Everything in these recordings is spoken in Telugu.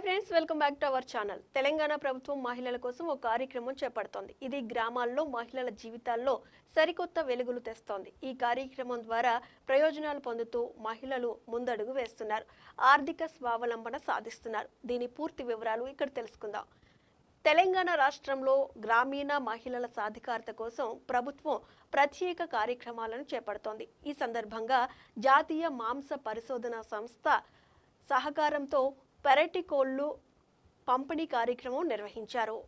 Hi friends welcome back to our channel Telangana ప్రభుత్వం మహిళల కోసం ఒక కార్యక్రమం చేపడుతోంది. ఇది గ్రామాల్లో మహిళల జీవితాల్లో సరికొత్త వెలుగులు తెస్తోంది. ఈ కార్యక్రమం ద్వారా ప్రయోజనాలు పొందుతూ మహిళలు ముందడుగు వేస్తున్నారు. ఆర్థిక స్వావలంబన సాధిస్తున్నారు. దీని పూర్తి వివరాలు ఇక్కడ తెలుసుకుందాం. తెలంగాణ రాష్ట్రంలో గ్రామీణ మహిళల సాధికారత కోసం ప్రభుత్వం ప్రత్యేక కార్యక్రమాలను చేపడుతోంది. ఈ సందర్భంగా జాతీయ మాంస పరిశోధన సంస్థ సహకారంతో పెరటి కోళ్ళు పంపిణీ కార్యక్రమం నిర్వహించారు.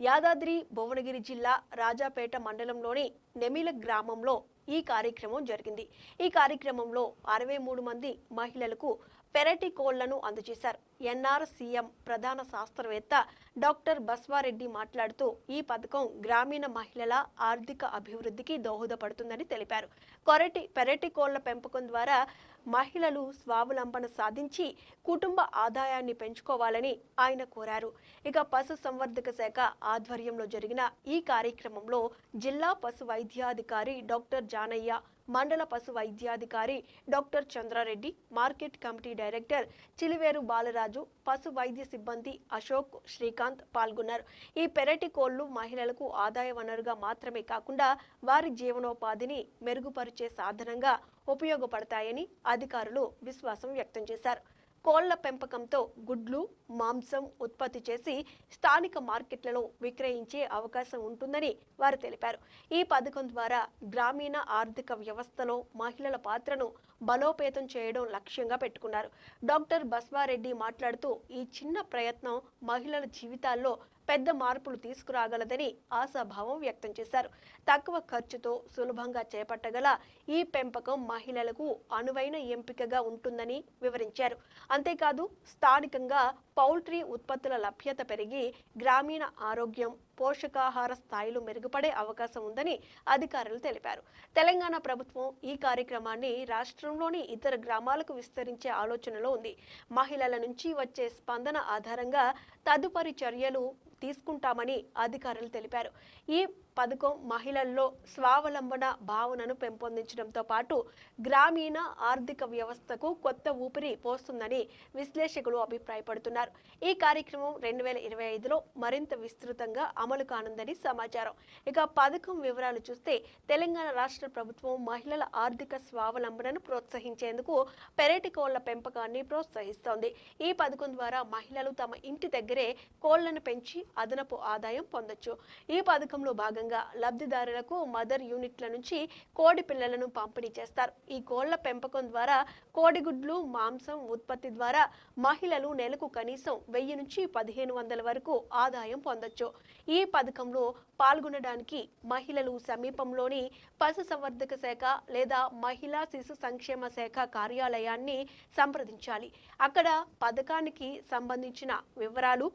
యాదాద్రి భువనగిరి జిల్లా రాజాపేట మండలంలోని నెమిల గ్రామంలో ఈ కార్యక్రమం జరిగింది. ఈ కార్యక్రమంలో అరవై మూడు మంది మహిళలకు పెరటి కోళ్ళను అందజేశారు. ఎన్ఆర్సీఎం ప్రధాన శాస్త్రవేత్త డాక్టర్ బస్వారెడ్డి మాట్లాడుతూ ఈ పథకం గ్రామీణ మహిళల ఆర్థిక అభివృద్ధికి దోహదపడుతుందని తెలిపారు. కొరటి పెరటి కోళ్ళ పెంపకం ద్వారా మహిళలు స్వావలంబన సాధించి కుటుంబ ఆదాయాన్ని పెంచుకోవాలని ఆయన కోరారు. ఇక పశు సంవర్ధక శాఖ ఆధ్వర్యంలో జరిగిన ఈ కార్యక్రమంలో జిల్లా పశు వైద్యాధికారి డాక్టర్ జానయ్య మండల పశు వైద్యాధికారి doctor Chandra Reddy market committee director Chiliveru Balaraju పశు వైద్య సిబ్బంది అశోక్ శ్రీకాంత్ పాల్గొన్నారు. ఈ పెరటి కోళ్ళు మహిళలకు ఆదాయ వనరుగా మాత్రమే కాకుండా వారి జీవనోపాధిని మెరుగుపరిచే సాధనంగా ఉపయోగపడతాయని అధికారులు విశ్వాసం వ్యక్తం చేశారు. కోళ్ళ పెంపకంతో గుడ్లు మాంసం ఉత్పత్తి చేసి స్థానిక మార్కెట్లలో విక్రయించే అవకాశం ఉంటుందని వారు తెలిపారు. ఈ పథకం ద్వారా గ్రామీణ ఆర్థిక వ్యవస్థలో మహిళల పాత్రను బలోపేతం చేయడం లక్ష్యంగా పెట్టుకున్నారు. డాక్టర్ బస్వారెడ్డి మాట్లాడుతూ ఈ చిన్న ప్రయత్నం మహిళల జీవితాల్లో పెద్ద మార్పులు తీసుకురాగలదని ఆశాభావం వ్యక్తం చేశారు. తక్కువ ఖర్చుతో సులభంగా చేపట్టగల ఈ పెంపకం మహిళలకు అనువైన ఎంపికగా ఉంటుందని వివరించారు. అంతేకాదు స్థానికంగా పౌల్ట్రీ ఉత్పత్తుల లభ్యత పెరిగి గ్రామీణ ఆరోగ్యం పోషకాహార స్థాయిలు మెరుగుపడే అవకాశం ఉందని అధికారులు తెలిపారు. తెలంగాణ ప్రభుత్వం ఈ కార్యక్రమాన్ని రాష్ట్రంలోని ఇతర గ్రామాలకు విస్తరించే ఆలోచనలో ఉంది. మహిళల నుంచి వచ్చే స్పందన ఆధారంగా తదుపరి చర్యలు తీసుకుంటామని అధికారులు తెలిపారు. ఈ పథకం మహిళల్లో స్వావలంబన భావనను పెంపొందించడంతో పాటు గ్రామీణ ఆర్థిక వ్యవస్థకు కొత్త ఊపిరి పోస్తుందని విశ్లేషకులు అభిప్రాయపడుతున్నారు. ఈ కార్యక్రమం రెండు వేల ఇరవై ఐదులో మరింత విస్తృతంగా అమలు కానుందని సమాచారం. ఇక పథకం వివరాలు చూస్తే తెలంగాణ రాష్ట్ర ప్రభుత్వం మహిళల ఆర్థిక స్వావలంబనను ప్రోత్సహించేందుకు పెరటి కోళ్ళ పెంపకాన్ని ప్రోత్సహిస్తోంది. ఈ పథకం ద్వారా మహిళలు తమ ఇంటి దగ్గరే కోళ్ళను పెంచి అదనపు ఆదాయం పొందొచ్చు. ఈ పథకంలో భాగంగా లబ్ధిదారులకు మదర్ యూనిట్ల నుంచి కోడి పిల్లలను పంపిణీ చేస్తారు. ఈ కోళ్ళ పెంపకం ద్వారా కోడిగుడ్లు మాంసం ఉత్పత్తి ద్వారా మహిళలు నెలకు కనీసం వెయ్యి నుంచి పదిహేను వందల వరకు ఆదాయం పొందొచ్చు. ఈ పథకంలో పాల్గొనడానికి మహిళలు సమీపంలోని పశు సంవర్ధక శాఖ లేదా మహిళా శిశు సంక్షేమ శాఖ కార్యాలయాన్ని సంప్రదించాలి. అక్కడ పథకానికి సంబంధించిన వివరాలు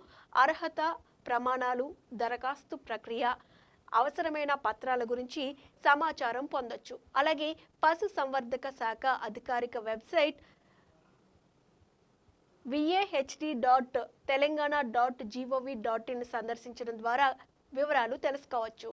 అర్హత ప్రమాణాలు దరఖాస్తు ప్రక్రియ అవసరమైన పత్రాల గురించి సమాచారం పొందొచ్చు. అలాగే పశు సంవర్ధక శాఖ అధికారిక website VAHD dot Telangana dot GOV dot in సందర్శించడం ద్వారా వివరాలు తెలుసుకోవచ్చు.